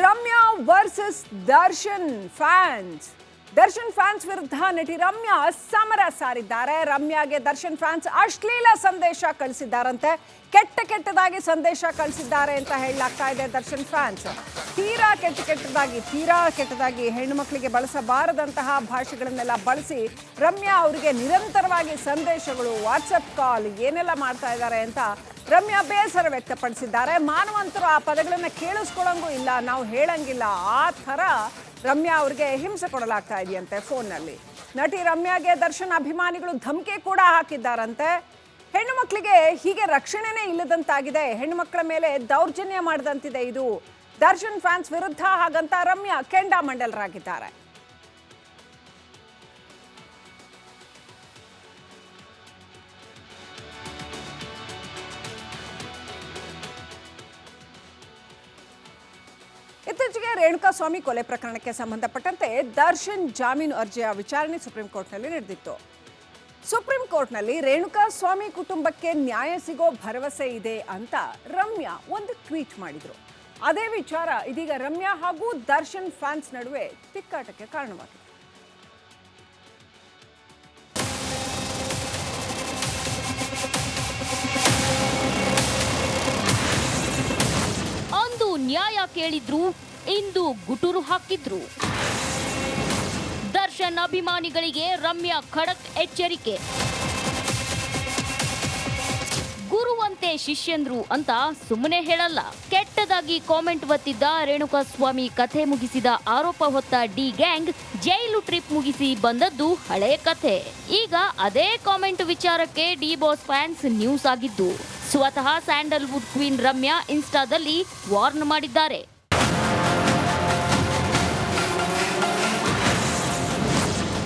Ramya versus Darshan fans Darshan fans ವಿರುದ್ಧ ನಟಿ ರಮ್ಯಾ ಸಮರ ಸಾರಿದ್ದಾರೆ. ರಮ್ಯಾಗೆ ದರ್ಶನ್ ಫ್ಯಾನ್ಸ್ ಅಶ್ಲೀಲ ಸಂದೇಶ ಕಳಿಸಿದ್ದಾರಂತೆ. ಕೆಟ್ಟ ಕೆಟ್ಟದಾಗಿ ಸಂದೇಶ ಕಳಿಸಿದ್ದಾರೆ ಅಂತ ಹೇಳಲಾಗ್ತಾ ಇದೆ ದರ್ಶನ್ ಫ್ಯಾನ್ಸ್. ತೀರಾ ಕೆಟ್ಟ ಕೆಟ್ಟದಾಗಿ, ತೀರಾ ಕೆಟ್ಟದಾಗಿ ಹೆಣ್ಣುಮಕ್ಕಳಿಗೆ ಬಳಸಬಾರದಂತಹ ಭಾಷೆಗಳನ್ನೆಲ್ಲ ಬಳಸಿ ರಮ್ಯಾ ಅವರಿಗೆ ನಿರಂತರವಾಗಿ ಸಂದೇಶಗಳು ವಾಟ್ಸಪ್ ಕಾಲ್ ಏನೆಲ್ಲ ಮಾಡ್ತಾ ಇದ್ದಾರೆ ಅಂತ ರಮ್ಯಾ ಬೇಸರ ವ್ಯಕ್ತಪಡಿಸಿದ್ದಾರೆ. ಮಾನವಂತರು ಆ ಪದಗಳನ್ನು ಕೇಳಿಸ್ಕೊಳ್ಳಂಗೂ ಇಲ್ಲ, ನಾವು ಹೇಳಂಗಿಲ್ಲ. ಆ ಥರ ರಮ್ಯಾ ಅವ್ರಿಗೆ ಹಿಂಸೆ ಕೊಡಲಾಗ್ತಾ ಇದೆಯಂತೆ ಫೋನ್ನಲ್ಲಿ. ನಟಿ ರಮ್ಯಾಗೆ ದರ್ಶನ್ ಅಭಿಮಾನಿಗಳು ಧಮಕಿ ಕೂಡ ಹಾಕಿದ್ದಾರಂತೆ. ಹೆಣ್ಣು ಮಕ್ಕಳಿಗೆ ಹೀಗೆ ರಕ್ಷಣೆನೇ ಇಲ್ಲದಂತಾಗಿದೆ. ಹೆಣ್ಣು ಮಕ್ಕಳ ಮೇಲೆ ದೌರ್ಜನ್ಯ ಮಾಡಿದಂತಿದೆ ಇದು. ದರ್ಶನ್ ಫ್ಯಾನ್ಸ್ ವಿರುದ್ಧ ಹಾಗಂತ ರಮ್ಯಾ ಕೆಂಡಾಮಂಡಲರಾಗಿದ್ದಾರೆ. ಇತ್ತೀಚೆಗೆ ರೇಣುಕಾ ಸ್ವಾಮಿ ಕೊಲೆ ಪ್ರಕರಣಕ್ಕೆ ಸಂಬಂಧಪಟ್ಟಂತೆ ದರ್ಶನ್ ಜಾಮೀನು ಅರ್ಜಿಯ ವಿಚಾರಣೆ ಸುಪ್ರೀಂ ಕೋರ್ಟ್ನಲ್ಲಿ ನಡೆದಿತ್ತು. ಸುಪ್ರೀಂ ಕೋರ್ಟ್ನಲ್ಲಿ ರೇಣುಕಾ ಸ್ವಾಮಿ ಕುಟುಂಬಕ್ಕೆ ನ್ಯಾಯ ಸಿಗೋ ಭರವಸೆ ಇದೆ ಅಂತ ರಮ್ಯಾ ಒಂದು ಟ್ವೀಟ್ ಮಾಡಿದ್ರು. ಅದೇ ವಿಚಾರ ಇದೀಗ ರಮ್ಯಾ ಹಾಗೂ ದರ್ಶನ್ ಫ್ಯಾನ್ಸ್ ನಡುವೆ ತಿಕ್ಕಾಟಕ್ಕೆ ಕಾರಣವಾಗಿದೆ. ನ್ಯಾಯ ಕೇಳಿದ್ರು ಇಂದು ಗುಟುರು ಹಾಕಿದ್ರು. ದರ್ಶನ್ ಅಭಿಮಾನಿಗಳಿಗೆ ರಮ್ಯಾ ಖಡಕ್ ಎಚ್ಚರಿಕೆ. ಗುರುವಂತೆ ಶಿಷ್ಯಂದ್ರು ಅಂತ ಸುಮ್ಮನೆ ಹೇಳಲ್ಲ. ಕೆಟ್ಟದಾಗಿ ಕಾಮೆಂಟ್ ಒತ್ತಿದ್ದ ರೇಣುಕಾ ಸ್ವಾಮಿ ಕಥೆ ಮುಗಿಸಿದ ಆರೋಪ ಹೊತ್ತ ಡಿ ಗ್ಯಾಂಗ್ ಜೈಲು ಟ್ರಿಪ್ ಮುಗಿಸಿ ಬಂದದ್ದು ಹಳೆ ಕಥೆ. ಈಗ ಅದೇ ಕಾಮೆಂಟ್ ವಿಚಾರಕ್ಕೆ ಡಿ ಬಾಸ್ ಫ್ಯಾನ್ಸ್ ನ್ಯೂಸ್ ಆಗಿದ್ದು. ಸ್ವತಃ ಸ್ಯಾಂಡಲ್ವುಡ್ ಕ್ವೀನ್ ರಮ್ಯಾ ಇನ್ಸ್ಟಾದಲ್ಲಿ ವಾರ್ನ್ ಮಾಡಿದ್ದಾರೆ.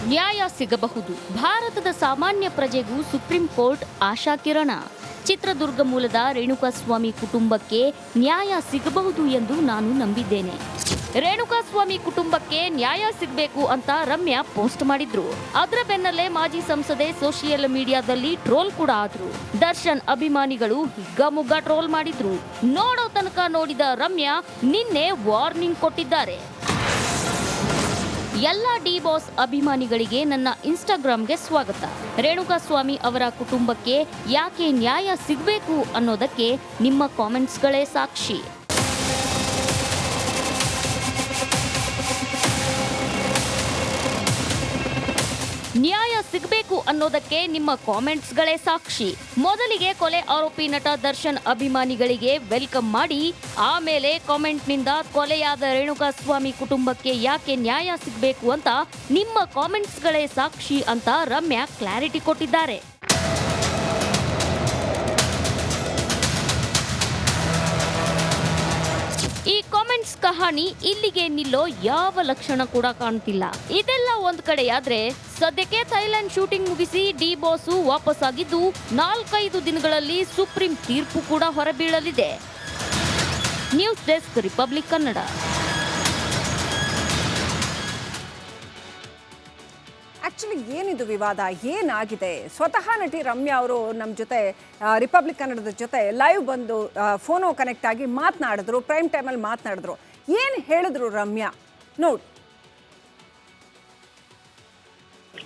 ನ್ಯಾಯ ಸಿಗಬಹುದು. ಭಾರತದ ಸಾಮಾನ್ಯ ಪ್ರಜೆಗೂ ಸುಪ್ರೀಂ ಕೋರ್ಟ್ ಆಶಾಕಿರಣ. ಚಿತ್ರದುರ್ಗ ಮೂಲದ ರೇಣುಕಾಸ್ವಾಮಿ ಕುಟುಂಬಕ್ಕೆ ನ್ಯಾಯ ಸಿಗಬಹುದು ಎಂದು ನಾನು ನಂಬಿದ್ದೇನೆ. ರೇಣುಕಾಸ್ವಾಮಿ ಕುಟುಂಬಕ್ಕೆ ನ್ಯಾಯ ಸಿಗಬೇಕು ಅಂತ ರಮ್ಯಾ ಪೋಸ್ಟ್ ಮಾಡಿದ್ರು. ಅದರ ಬೆನ್ನಲ್ಲೇ ಮಾಜಿ ಸಂಸದೆ ಸೋಷಿಯಲ್ ಮೀಡಿಯಾದಲ್ಲಿ ಟ್ರೋಲ್ ಕೂಡ ಆದ್ರು. ದರ್ಶನ್ ಅಭಿಮಾನಿಗಳು ಹಿಗ್ಗಮುಗ್ಗ ಟ್ರೋಲ್ ಮಾಡಿದ್ರು. ನೋಡೋ ತನಕ ನೋಡಿದ ರಮ್ಯಾ ನಿನ್ನೆ ವಾರ್ನಿಂಗ್ ಕೊಟ್ಟಿದ್ದಾರೆ. ಎಲ್ಲ ಡಿ ಬಾಸ್ ಅಭಿಮಾನಿಗಳಿಗೆ ನನ್ನ ಇನ್ಸ್ಟಾಗ್ರಾಮ್ಗೆ ಸ್ವಾಗತ. ರೇಣುಕಾ ಸ್ವಾಮಿ ಅವರ ಕುಟುಂಬಕ್ಕೆ ಯಾಕೆ ನ್ಯಾಯ ಸಿಗಬೇಕು ಅನ್ನೋದಕ್ಕೆ ನಿಮ್ಮ ಕಾಮೆಂಟ್ಸ್ಗಳೇ ಸಾಕ್ಷಿ. ನ್ಯಾಯ ಸಿಗಬೇಕು ಅನ್ನೋದಕ್ಕೆ ನಿಮ್ಮ ಕಾಮೆಂಟ್ಸ್ಗಳೇ ಸಾಕ್ಷಿ. ಮೊದಲಿಗೆ ಕೊಲೆ ಆರೋಪಿ ನಟ ದರ್ಶನ್ ಅಭಿಮಾನಿಗಳಿಗೆ ವೆಲ್ಕಮ್ ಮಾಡಿ, ಆಮೇಲೆ ಕಾಮೆಂಟ್ನಿಂದ ಕೊಲೆಯಾದ ರೇಣುಕಾ ಸ್ವಾಮಿ ಕುಟುಂಬಕ್ಕೆ ಯಾಕೆ ನ್ಯಾಯ ಸಿಗಬೇಕು ಅಂತ ನಿಮ್ಮ ಕಾಮೆಂಟ್ಸ್ಗಳೇ ಸಾಕ್ಷಿ ಅಂತ ರಮ್ಯಾ ಕ್ಲಾರಿಟಿ ಕೊಟ್ಟಿದ್ದಾರೆ. ಈ ಕಾಮೆಂಟ್ಸ್ ಕಹಾನಿ ಇಲ್ಲಿಗೆ ನಿಲ್ಲೋ ಯಾವ ಲಕ್ಷಣ ಕೂಡ ಕಾಣ್ತಿಲ್ಲ. ಇದೆಲ್ಲ ಒಂದ್ ಕಡೆಯಾದ್ರೆ ಸದ್ಯಕ್ಕೆ ಥೈಲ್ಯಾಂಡ್ ಶೂಟಿಂಗ್ ಮುಗಿಸಿ ಡಿ ಬಾಸು ವಾಪಸ್ಸಾಗಿದ್ದು ನಾಲ್ಕೈದು ದಿನಗಳಲ್ಲಿ ಸುಪ್ರೀಂ ತೀರ್ಪು ಕೂಡ ಹೊರಬೀಳಲಿದೆ. News desk Republic Kannada. Actually ಏನಿದು ವಿವಾದ? ಏನಾಗಿದೆ? ಸ್ವತಃ ನಟಿ ರಮ್ಯಾ ಅವರು ನಮ್ಮ ಜೊತೆ ರಿಪಬ್ಲಿಕ್ ಕನ್ನಡದ ಜೊತೆ ಲೈವ್ ಬಂದು ಫೋನೋ ಕನೆಕ್ಟ್ ಆಗಿ ಮಾತನಾಡಿದ್ರು ಪ್ರೈಮ್ ಟೈಮಲ್ಲಿ ಮಾತನಾಡಿದ್ರು. ಏನು ಹೇಳಿದ್ರು ರಮ್ಯಾ? ನೋಡಿ.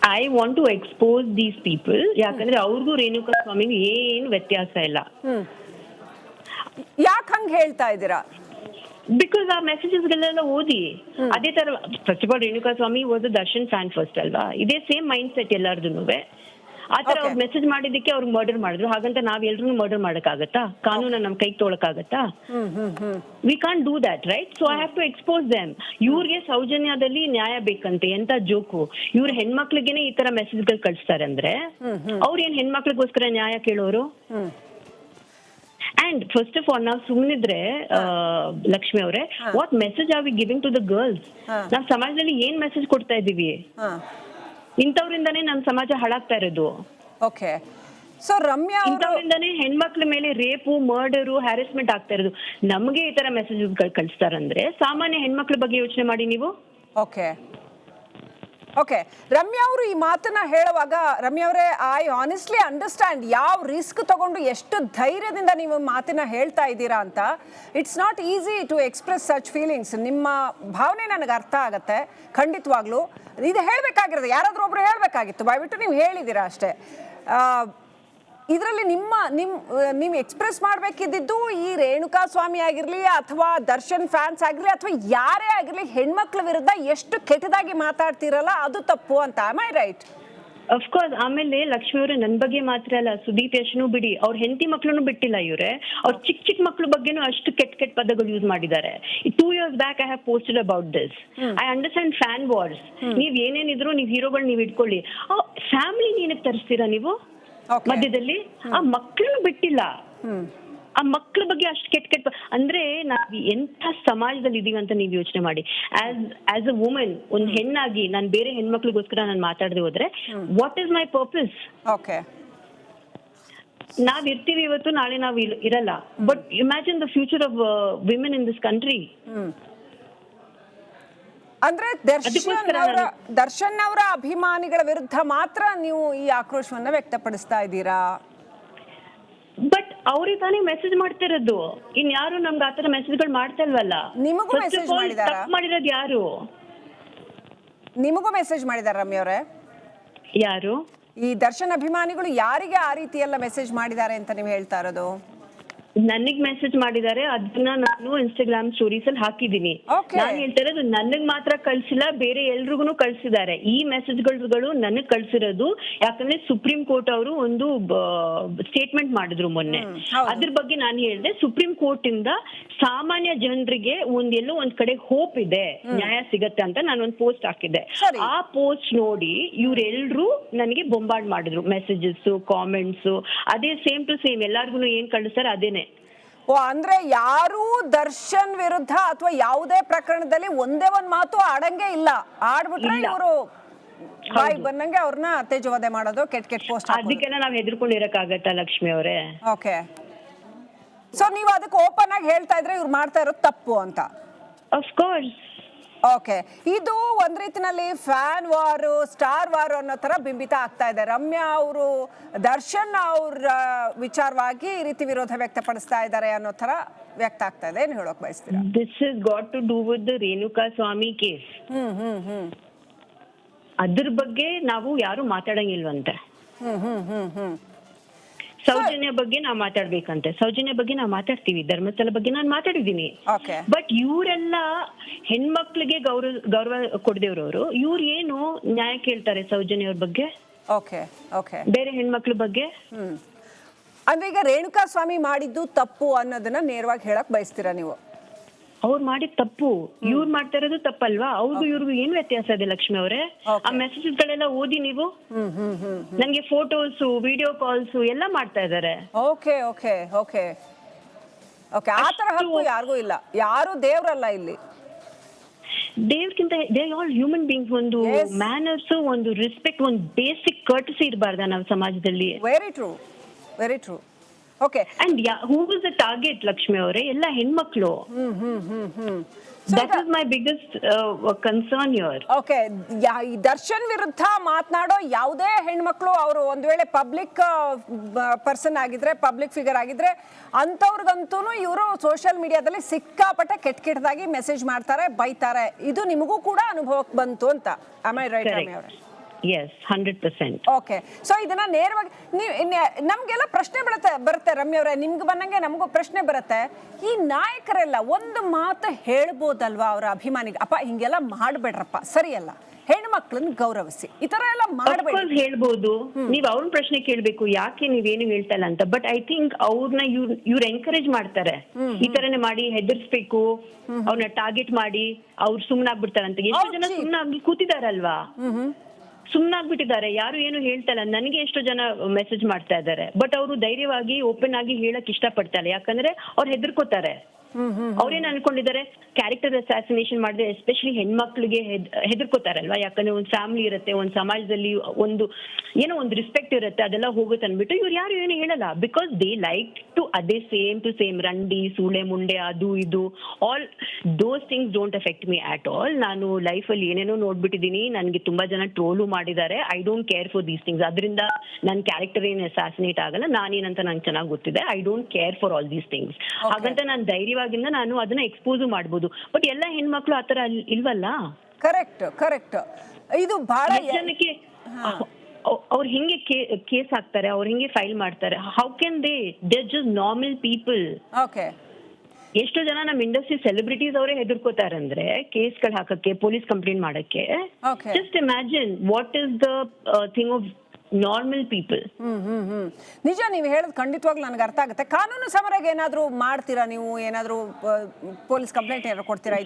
I want to expose these people ಯಾಕಂದ್ರೆ ಅವ್ರಿಗೂ ರೇಣುಕಾ ಸ್ವಾಮಿಗೂ ಏನ್ ವ್ಯತ್ಯಾಸ ಇಲ್ಲ. ಯಾಕೆ ಹಂಗೆ ಹೇಳ್ತಾ ಇದ್ದೀರಾ? ಬಿಕಾಸ್ ಆ ಮೆಸೇಜಸ್ ಗಳೆಲ್ಲ ಓದಿ. ಅದೇ ತರ first of all Renuka Swamy was Darshan fan first ಅಲ್ವಾ? ಇದೇ ಸೇಮ್ ಮೈಂಡ್ ಸೆಟ್ ಎಲ್ಲಾರ್ದು ಆ ತರ Okay. ಅವ್ರು ಮೆಸೇಜ್ ಮಾಡಿದಕ್ಕೆ ಅವ್ರಿಗೆ ಮರ್ಡರ್ ಮಾಡಿದ್ರು. ಹಾಗಂತ ನಾವ್ ಎಲ್ರು ಮರ್ಡರ್ ಮಾಡಕ್ಕಾಗತ್ತಾ? ಕಾನೂನ ನಮ್ ಕೈ ತೊಳಕಾಗತ್ತಾ we can do that right so I have to expose them ಇವ್ರಿಗೆ ಸೌಜನ್ಯದಲ್ಲಿ ನ್ಯಾಯ ಬೇಕಂತೆ ಎಂತ ಜೋಕು? ಇವ್ರ ಹೆಣ್ಮಕ್ಳಿಗೆನೆ ಈ ತರ ಮೆಸೇಜ್ಗಳು ಕಳಿಸ್ತಾರೆ ಅಂದ್ರೆ ಅವ್ರ ಏನ್ ಹೆಣ್ಮಕ್ಳಿಗೋಸ್ಕರ ನ್ಯಾಯ ಕೇಳೋರು? ಅಂಡ್ ಫಸ್ಟ್ ಆಫ್ ಆಲ್ ನಾವು ಸುಮ್ನಿದ್ರೆ ಆ, ಲಕ್ಷ್ಮಿ ಅವರೇ what message are we giving to the girls ನಾವು ಸಮಾಜದಲ್ಲಿ ಏನ್ ಮೆಸೇಜ್ ಕೊಡ್ತಾ ಇದೀವಿ? ಇಂಥವ್ರಿಂದಾನೇ ನಮ್ ಸಮಾಜ ಹಾಳಾಗ್ತಾ ಇರೋದು. ಓಕೆ. ಸೊ ರಮ್ಯಾ ಇಂಥವ್ರಿಂದಾನೇ ಹೆಣ್ಮಕ್ಳ ಮೇಲೆ ರೇಪು ಮರ್ಡರು ಹ್ಯಾರೆಸ್ಮೆಂಟ್ ಆಗ್ತಾ ಇರೋದು. ನಮಗೆ ಈ ತರ ಮೆಸೇಜ್ ಕಳಿಸ್ತಾರಂದ್ರೆ ಸಾಮಾನ್ಯ ಹೆಣ್ಮಕ್ಳ ಬಗ್ಗೆ ಯೋಚನೆ ಮಾಡಿ ನೀವು. ಓಕೆ. ಓಕೆ ರಮ್ಯಾ ಅವರು ಈ ಮಾತನ್ನ ಹೇಳುವಾಗ ರಮ್ಯಾ ಅವರೇ ಐ ಆನೆಸ್ಟ್ಲಿ ಅಂಡರ್ಸ್ಟ್ಯಾಂಡ್ ಯಾವ ರಿಸ್ಕ್ ತಗೊಂಡು ಎಷ್ಟು ಧೈರ್ಯದಿಂದ ನೀವು ಮಾತನ್ನ ಹೇಳ್ತಾ ಇದ್ದೀರಾ ಅಂತ. It's not easy to express such feelings ನಿಮ್ಮ ಭಾವನೆ ನನಗೆ ಅರ್ಥ ಆಗತ್ತೆ, ಖಂಡಿತವಾಗ್ಲೂ. ಇದು ಹೇಳಬೇಕಾಗಿರೋದು, ಯಾರಾದರೂ ಒಬ್ರು ಹೇಳಬೇಕಾಗಿತ್ತು ಬಾಯ್ಬಿಟ್ಟು ನೀವು ಹೇಳಿದ್ದೀರಾ ಅಷ್ಟೇ. ಇದರಲ್ಲಿ ನಿಮ್ಮ ನಿಮ್ ನೀವು ಎಕ್ಸ್ಪ್ರೆಸ್ ಮಾಡಬೇಕಿದ್ದು ಈ ರೇಣುಕಾ ಸ್ವಾಮಿ ಆಗಿರಲಿ ಅಥವಾ ದರ್ಶನ್ ಫ್ಯಾನ್ಸ್ ಆಗಿರಲಿ ಅಥವಾ ಯಾರೇ ಆಗಿರಲಿ ಹೆಣ್ಮಕ್ಳ ವಿರುದ್ಧ ಎಷ್ಟು ಕೆಟ್ಟದಾಗಿ ಮಾತಾಡ್ತಿರಲ್ಲ ಅದು ತಪ್ಪು ಅಂತ ಮೈ ರೈಟ್ ಅಫ್ಕೋರ್ಸ್ ಆಮೇಲೆ ಲಕ್ಷ್ಮಿ ಅವರೇ ನನ್ ಬಗ್ಗೆ ಮಾತ್ರ ಅಲ್ಲ ಸುದೀಪ್ ಯಶ್ನು ಬಿಡಿ ಅವ್ರ ಹೆಂಡತಿ ಮಕ್ಕಳನ್ನು ಬಿಟ್ಟಿಲ್ಲ ಇವ್ರೆ. ಅವ್ರ ಚಿಕ್ಕ ಚಿಕ್ಕ ಮಕ್ಳ ಬಗ್ಗೆನೂ ಅಷ್ಟು ಕೆಟ್ಟ ಕೆಟ್ಟ ಪದಗಳು ಯೂಸ್ ಮಾಡಿದ್ದಾರೆ. Two years back I have posted about this I understand fan wars ನೀವ್ ಏನೇನಿದ್ರು ನೀವ್ ಹೀರೋಗಳು ನೀವ್ ಇಟ್ಕೊಳ್ಳಿ. ಫ್ಯಾಮಿಲಿ ಏನಕ್ಕೆ ತರಿಸ್ತೀರಾ ನೀವು. ಮಧ್ಯದಲ್ಲಿ ಆ ಮಕ್ಕಳನ್ನು ಬಿಟ್ಟಿಲ್ಲ. ಆ ಮಕ್ಳ ಬಗ್ಗೆ ಅಷ್ಟು ಕೆಟ್ಟ ಕೆಟ್ಟ ಅಂದ್ರೆ ನಾವು ಎಂಥ ಸಮಾಜದಲ್ಲಿ ಇದೀವಿ ಅಂತ ನೀವು ಯೋಚನೆ ಮಾಡಿ. ಆಸ್ ಆಸ್ ಅ ವುಮೆನ್ ಒಂದ್ ಹೆಣ್ಣಾಗಿ ನಾನ್ ಬೇರೆ ಹೆಣ್ಮಕ್ಳಿಗೋಸ್ಕರ ನಾನು ಮಾತಾಡದೆ ಹೋದ್ರೆ what is my purpose okay ನಾವ್ ಇರ್ತೀವಿ ಇವತ್ತು ನಾಳೆ ನಾವು ಇರಲ್ಲ. But imagine the future of women in this country ಅಂದ್ರೆ ದರ್ಶನ್ ಅವರ ದರ್ಶನ್ ಅವರ ಅಭಿಮಾನಿಗಳ ವಿರುದ್ಧ ಮಾತ್ರ ನೀವು ಈ ಆಕ್ರೋಶವನ್ನ ವ್ಯಕ್ತಪಡಿಸ್ತಾ ಇದ್ದೀರಾ? ಬಟ್ ಅವ್ರಿಗೆ ತಾನೇ ಮೆಸೇಜ್ ಮಾಡ್ತಿರೋದು. ಇನ್ ಯಾರು ನಮ್ಗೆ ಆತರ ಮೆಸೇಜ್ಗಳು ಮಾಡ್ತಾ ಇಲ್ವಲ್ಲ ನಿಮಗೂ ಮೆಸೇಜ್ ಮಾಡಿರೋದು ಯಾರು? ನಿಮಗೂ ಮೆಸೇಜ್ ಮಾಡಿದಾರ ರಮ್ಯ ಅವರೇ? ಯಾರು? ಈ ದರ್ಶನ್ ಅಭಿಮಾನಿಗಳು ಯಾರಿಗೆ ಆ ರೀತಿ ಎಲ್ಲ ಮೆಸೇಜ್ ಮಾಡಿದ್ದಾರೆ ಅಂತ ನೀವು ಹೇಳ್ತಾ ಇರೋದು? ನನಗ್ ಮೆಸೇಜ್ ಮಾಡಿದ್ದಾರೆ ಅದನ್ನ ನಾನು ಇನ್ಸ್ಟಾಗ್ರಾಮ್ ಸ್ಟೋರೀಸ್ ಅಲ್ಲಿ ಹಾಕಿದೀನಿ. Okay. ನಾನು ಹೇಳ್ತಾ ಇರೋದು ನನಗ್ ಮಾತ್ರ ಕಳ್ಸಿಲ್ಲ ಬೇರೆ ಎಲ್ರಿಗೂ ಕಳ್ಸಿದ್ದಾರೆ. ಈ ಮೆಸೇಜ್ಗಳು ನನಗ್ ಕಳ್ಸಿರೋದು ಯಾಕಂದ್ರೆ ಸುಪ್ರೀಂ ಕೋರ್ಟ್ ಅವರು ಒಂದು ಸ್ಟೇಟ್ಮೆಂಟ್ ಮಾಡಿದ್ರು ಮೊನ್ನೆ. ಹೌದು. ಅದ್ರ ಬಗ್ಗೆ ನಾನು ಹೇಳಿದೆ ಸುಪ್ರೀಂ ಕೋರ್ಟ್ ಇಂದ ಸಾಮಾನ್ಯ ಜನರಿಗೆ ಒಂದ್ ಎಲ್ಲೋ ಒಂದ್ ಕಡೆ ಹೋಪ್ ಇದೆ ನ್ಯಾಯ ಸಿಗತ್ತೆ ಅಂತ ನಾನು ಒಂದು ಪೋಸ್ಟ್ ಹಾಕಿದ್ದೆ. ಸರಿ. ಆ ಪೋಸ್ಟ್ ನೋಡಿ ಇವ್ರೆಲ್ರು ನನಗೆ ಬೊಂಬಾರ್ಡ್ ಮಾಡಿದ್ರು. ಮೆಸೇಜಸ್ ಕಾಮೆಂಟ್ಸ್ ಅದೇ ಸೇಮ್ ಟು ಸೇಮ್ ಎಲ್ಲಾರ್ಗು ಏನ್ ಕಳಿಸ್ತಾರೆ ಅದೇನೆ. ಓ ಅಂದ್ರೆ ಯಾರೂ ದರ್ಶನ್ ವಿರುದ್ಧ ಅಥವಾ ಯಾವುದೇ ಪ್ರಕರಣದಲ್ಲಿ ಒಂದೇ ಒಂದ್ ಮಾತು ಆಡಂಗೆ ಇಲ್ಲ. ಆಡ್ಬಿಟ್ರೆ. ಇವರು ಬಾಯಿ ಬಂದಂಗೆ ಅವ್ರನ್ನ ತೇಜವಾದೆ ಮಾಡೋದು ಕೆಟ್ಟ ಕೆಟ್ಟ ಪೋಸ್ಟ್ ಅದಕ್ಕೆಲ್ಲ ನಾವ್ ಹೆದರ್ಕೊಂಡಿರಕ್ಕಾಗತ್ತಾ ಲಕ್ಷ್ಮಿ ಅವರೇ? ಓಕೆ. ಸೊ ನೀವು ಅದಕ್ಕೆ ಓಪನ್ ಆಗಿ ಹೇಳ್ತಾ ಇದ್ರೆ ಇವ್ರು ಮಾಡ್ತಾ ಇರೋದು ತಪ್ಪು ಅಂತ. Of course okay. ಇದು ಒಂದ್ ರೀತಿನಲ್ಲಿ ಫ್ಯಾನ್ ವಾರು ಸ್ಟಾರ್ ವಾರು ಅನ್ನೋ ತರ ಬಿಂಬಿತ ಆಗ್ತಾ ಇದೆ. ರಮ್ಯಾ ಅವರು ದರ್ಶನ್ ಅವ್ರ ವಿಚಾರವಾಗಿ ಈ ರೀತಿ ವಿರೋಧ ವ್ಯಕ್ತಪಡಿಸ್ತಾ ಇದ್ದಾರೆ ಅನ್ನೋ ತರ ವ್ಯಕ್ತ ಆಗ್ತಾ ಇದೆ. ಏನ್ ಹೇಳೋಕ್ ಬಯಸ್ತೀರಾ? This is got to do with the Renuka Swamy case hmm hmm hmm. ಅದ್ರ ಬಗ್ಗೆ ನಾವು ಯಾರು ಮಾತಾಡಂಗಿಲ್ವಂತೆ. ಹ್ಮ್ ಹ್ಮ್ ಹ್ಮ್ ಹ್ಮ್. ಸೌಜನ್ಯ ಬಗ್ಗೆ ನಾವು ಮಾತಾಡ್ಬೇಕಂತೆ. ಸೌಜನ್ಯ ಬಗ್ಗೆ ನಾವು ಮಾತಾಡ್ತೀವಿ. ಧರ್ಮಸ್ಥಳ ಬಗ್ಗೆ ನಾನು ಮಾತಾಡಿದೀನಿ ಓಕೆ ಬಟ್ ಇವರೆಲ್ಲ ಹೆಣ್ಮಕ್ಳಿಗೆ ಗೌರವ ಗೌರವ ಕೊಡದೇವ್ರವ್ರು. ಇವ್ರು ಏನು ನ್ಯಾಯ ಕೇಳ್ತಾರೆ ಸೌಜನ್ಯ ಅವ್ರ ಬಗ್ಗೆ? ಓಕೆ ಓಕೆ ಬೇರೆ ಹೆಣ್ಮಕ್ಳ ಬಗ್ಗೆ? ಹ್ಮ್. ಅಂದ್ರೆ ಈಗ ರೇಣುಕಾ ಸ್ವಾಮಿ ಮಾಡಿದ್ದು ತಪ್ಪು ಅನ್ನೋದನ್ನ ನೇರವಾಗಿ ಹೇಳಕ್ ಬಯಸ್ತೀರಾ ನೀವು? ಅವ್ರು ಮಾಡಿದ ತಪ್ಪು. ಇವ್ರು ಮಾಡ್ತಾ ಇರೋದು ತಪ್ಪಲ್ವಾ? ಅವ್ರಿಗೂ ಇವ್ರಿಗೂ ಏನ್ ವ್ಯತ್ಯಾಸ ಇದೆ ಲಕ್ಷ್ಮಿ ಅವರೇ? ಆ ಮೆಸೇಜಸ್ ಗಳೆಲ್ಲ ಓದಿ ನೀವು? ನನ್ಗೆ ಫೋಟೋಸ್ ವಿಡಿಯೋ ಕಾಲ್ಸ್ ಎಲ್ಲ ಮಾಡ್ತಾ ಇದಾರೆ. ಓಕೆ ಓಕೆ ಓಕೆ ಓಕೆ ಆ ತರ ಹಕ್ಕು ಯಾರಿಗೂ ಇಲ್ಲ. ಯಾರು ದೇವ್ರಲ್ಲ ಇಲ್ಲಿ. ದೇವ್ರಕ್ಕಿಂತ ದೇ ಆಲ್ ಹ್ಯೂಮನ್ ಬೀಯಿಂಗ್ಸ್ ಒಂದು. ಮ್ಯಾನರ್ಸ್ ಒಂದು ರೆಸ್ಪೆಕ್ಟ್ ಒಂದು ಬೇಸಿಕ್ ಕರ್ಟಸಿ ಇರಬಾರ್ದ ನಮ್ಮ ಸಮಾಜದಲ್ಲಿ. Very true very true okay and who is the target Lakshmi ಅವರೇ? ಎಲ್ಲ ಹೆಣ್ಮಕ್ಳು. That is my biggest concern your okay Darshan ವಿರುದ್ಧ ಮಾತನಾಡೋ ಯಾವುದೇ ಹೆಣ್ಮಕ್ಳು ಅವರು ಒಂದು ವೇಳೆ ಪಬ್ಲಿಕ್ ಪರ್ಸನ್ ಆಗಿದ್ರೆ ಪಬ್ಲಿಕ್ ಫಿಗರ್ ಆಗಿದ್ರೆ ಅಂಥವ್ರಿಗಂತೂ ಇವರು ಸೋಷಿಯಲ್ ಮೀಡಿಯಾದಲ್ಲಿ ಸಿಕ್ಕಾಪಟ್ಟೆ ಕೆಟ್ಟ ಕೆಟ್ಟದಾಗಿ ಮೆಸೇಜ್ ಮಾಡ್ತಾರೆ ಬೈತಾರೆ. ಇದು ನಿಮಗೂ ಕೂಡ ಅನುಭವಕ್ಕೆ ಬಂತು ಅಂತ. ಐ ರೈಟ್ ಅವರೇ? Yes hundred percent okay so ಇದನ್ನ ನೇರವಾಗಿ ನೀವು ನಮಗೆಲ್ಲ ಪ್ರಶ್ನೆ ಬರುತ್ತೆ ಬರುತ್ತೆ ರಮ್ಯ ಅವರೇ. ನಿಮ್ಗೆ ಬಂದಂಗೆ ನಮಗೂ ಪ್ರಶ್ನೆ ಬರುತ್ತೆ. ಈ ನಾಯಕರೆಲ್ಲ ಒಂದು ಮಾತು ಹೇಳ್ಬೋದಲ್ವಾ ಅವರ ಅಭಿಮಾನಿಗೆ? ಅಪ್ಪ ಹಿಂಗೆಲ್ಲ ಮಾಡಬೇಡ್ರಪ್ಪ. ಸರಿಯಲ್ಲ. ಹೆಣ್ಮಕ್ಳನ್ನ ಗೌರವಿಸಿ. ಈ ತರ ಎಲ್ಲ ಮಾಡಬೇಡಿ. ಅಫ್ಕೋರ್ಸ್ ಹೇಳ್ಬೋದು. ನೀವ್ ಅವ್ರ ಪ್ರಶ್ನೆ ಕೇಳ್ಬೇಕು. ಯಾಕೆ ನೀವೇನು ಹೇಳ್ತಾ ಇಲ್ಲ ಅಂತ. ಬಟ್ ಐ ಥಿಂಕ್ ಅವ್ರನ್ನ ಇವ್ರ ಇವ್ರ ಎನ್ಕರೇಜ್ ಮಾಡ್ತಾರೆ. ಈ ತರನೇ ಮಾಡಿ ಹೆದರ್ಸ್ಬೇಕು. ಅವ್ರನ್ನ ಟಾರ್ಗೆಟ್ ಮಾಡಿ. ಅವ್ರು ಸುಮ್ನಾಗ್ಬಿಡ್ತಾರಂತ ಎಷ್ಟು ಜನ. ಸುಮ್ನಾಗಿ ಕೂತಿದಾರಲ್ವಾ? ಸುಮ್ನಾಗ್ಬಿಟ್ಟಿದ್ದಾರೆ. ಯಾರು ಏನು ಹೇಳ್ತಾ ಇಲ್ಲ ನನಗೆ ಎಷ್ಟೋ ಜನ ಮೆಸೇಜ್ ಮಾಡ್ತಾ ಇದ್ದಾರೆ. ಬಟ್ ಅವರು ಧೈರ್ಯವಾಗಿ ಓಪನ್ ಆಗಿ ಹೇಳಕ್ ಇಷ್ಟಪಡ್ತಾರೆ ಯಾಕಂದ್ರೆ ಅವ್ರು ಹೆದರ್ಕೋತಾರೆ. ಅವ್ರೇನ್ ಅನ್ಕೊಂಡಿದ್ದಾರೆ? ಕ್ಯಾರೆಕ್ಟರ್ ಅಸಾಸಿನೇಷನ್ ಮಾಡಿದ್ರೆ ಎಸ್ಪೆಷಲಿ ಹೆಣ್ಮಕ್ಳಿಗೆ ಹೆದರ್ಕೋತಾರಲ್ವಾ? ಯಾಕಂದ್ರೆ ಒಂದ್ ಫ್ಯಾಮಿಲಿ ಇರುತ್ತೆ ಒಂದ್ ಸಮಾಜದಲ್ಲಿ ಒಂದು ಏನೋ ಒಂದು ರಿಸ್ಪೆಕ್ಟ್ ಇರುತ್ತೆ ಅದೆಲ್ಲ ಹೋಗುತ್ತೆ ಅನ್ಬಿಟ್ಟು ಇವ್ರು ಯಾರು ಏನು ಹೇಳಲ್ಲ. ಬಿಕಾಸ್ ದೇ ಲೈಕ್ ಟು ಅದೇ ಸೇಮ್ ಟು ಸೇಮ್ ರಂಡಿ ಸೂಳೆ ಮುಂಡೆ ಅದು ಇದು all those things don't affect me at all ನಾನು ಲೈಫಲ್ಲಿ ಏನೇನೋ ನೋಡ್ಬಿಟ್ಟಿದ್ದೀನಿ ನನಗೆ ತುಂಬಾ ಜನ ಟ್ರೋಲು ಮಾಡಿದ್ದಾರೆ. I don't care for these things ಅದರಿಂದ ನನ್ನ ಕ್ಯಾರೆಕ್ಟರ್ ಏನು ಅಸಾಸಿನೇಟ್ ಆಗಲ್ಲ ನಾನೇನಂತ ನಂಗೆ ಚೆನ್ನಾಗಿ ಗೊತ್ತಿದೆ. I don't care for all these things ಹಾಗಂತ ನಾನು ಧೈರ್ಯವಾಗಿಂದ ನಾನು ಅದನ್ನ ಎಕ್ಸ್ಪೋಸ್ ಮಾಡ್ಬೋದು. ಬಟ್ ಎಲ್ಲ ಹೆಣ್ಮಕ್ಳು ಆತರ ಇಲ್ವಲ್ಲ? ಕರೆಕ್ಟ್ ಕರೆಕ್ಟ್ ಇದು ಬಹಳ ಜನಕ್ಕೆ ಅವ್ರು ಹೆಂಗೆ ಕೇಸ್ ಹಾಕ್ತಾರೆ ಅವ್ರು ಹೆಂಗೆ ಫೈಲ್ ಮಾಡ್ತಾರೆ? How can they they just normal people okay ಎಷ್ಟು ಜನ ನಮ್ಮ ಇಂಡಸ್ಟ್ರಿ ಸೆಲೆಬ್ರಿಟೀಸ್ ಅವರೇ ಹೆದರ್ಕೋತಾರಂದ್ರೆ ಕೇಸ್ಗಳು ಹಾಕಕ್ಕೆ ಪೊಲೀಸ್ ಕಂಪ್ಲೇಂಟ್ ಮಾಡಕ್ಕೆ. Just imagine what is the thing of normal people hmm hmm hmm. ನಿಜ ನೀವು ಹೇಳೋದು ಖಂಡಿತವಾಗ್ಲೂ ನನಗೆ ಅರ್ಥ ಆಗುತ್ತೆ. ಕಾನೂನು ಸಮರಗೆ ಏನಾದ್ರೂ ಮಾಡ್ತೀರಾ ನೀವು? ಏನಾದ್ರೂ ಪೊಲೀಸ್ ಕಂಪ್ಲೇಂಟ್ ಏನಾದ್ರು ಕೊಡ್ತೀರಾ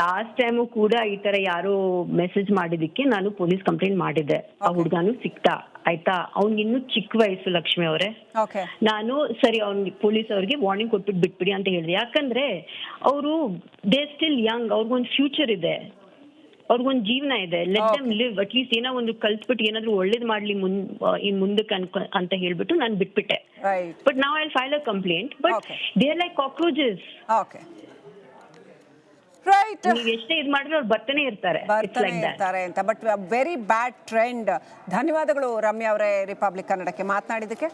ಲಾಸ್ಟ್ ಟೈಮು ಕೂಡ ಈ ತರ ಯಾರೋ ಮೆಸೇಜ್ ಮಾಡಿದಕ್ಕೆ ನಾನು ಪೊಲೀಸ್ ಕಂಪ್ಲೇಂಟ್ ಮಾಡಿದ್ದೆ. ಆ ಹುಡುಗಾನು ಸಿಕ್ತಾ ಆಯ್ತಾ? ಅವ್ನಿಗೆ ಇನ್ನೂ ಚಿಕ್ಕ ವಯಸ್ಸು ಲಕ್ಷ್ಮಿ ಅವರೇ. ನಾನು ಸರಿ ಅವ್ನ್ ಪೊಲೀಸ್ ಅವ್ರಿಗೆ ವಾರ್ನಿಂಗ್ ಕೊಟ್ಬಿಟ್ಟು ಬಿಟ್ಬಿಡಿ ಅಂತ ಹೇಳಿದೆ. ಯಾಕಂದ್ರೆ ಅವರು ದೇ ಸ್ಟಿಲ್ ಯಂಗ್ ಅವ್ರಿಗೊಂದು ಫ್ಯೂಚರ್ ಇದೆ. ಅವ್ರಿಗೊಂದು ಜೀವನ ಇದೆ. Let them live at least ಏನೋ ಒಂದು ಕಲ್ತ್ಬಿಟ್ಟು ಏನಾದ್ರು ಒಳ್ಳೇದ್ ಮಾಡ್ಲಿ ಮುನ್ ಇನ್ ಮುಂದಕ್ಕೆ ಅನ್ಕೊ ಅಂತ ಹೇಳ್ಬಿಟ್ಟು ನಾನು ಬಿಟ್ಬಿಟ್ಟೆ. ಬಟ್ ನಾವ್ I file a complaint but. They are like cockroaches right ಎಷ್ಟೇ ಇದ್ ಮಾಡಿದ್ರೆ ಅವ್ರು ಬರ್ತಾನೆ ಇರ್ತಾರೆ. ಬರ್ತಾನೆ ಅಂತ. ಬಟ್ ವೆರಿ ಬ್ಯಾಡ್ ಟ್ರೆಂಡ್ ಧನ್ಯವಾದಗಳು ರಮ್ಯಾ ಅವರೇ ರಿಪಬ್ಲಿಕ್ ಕನ್ನಡಕ್ಕೆ ಮಾತನಾಡಿದ್ದಕ್ಕೆ.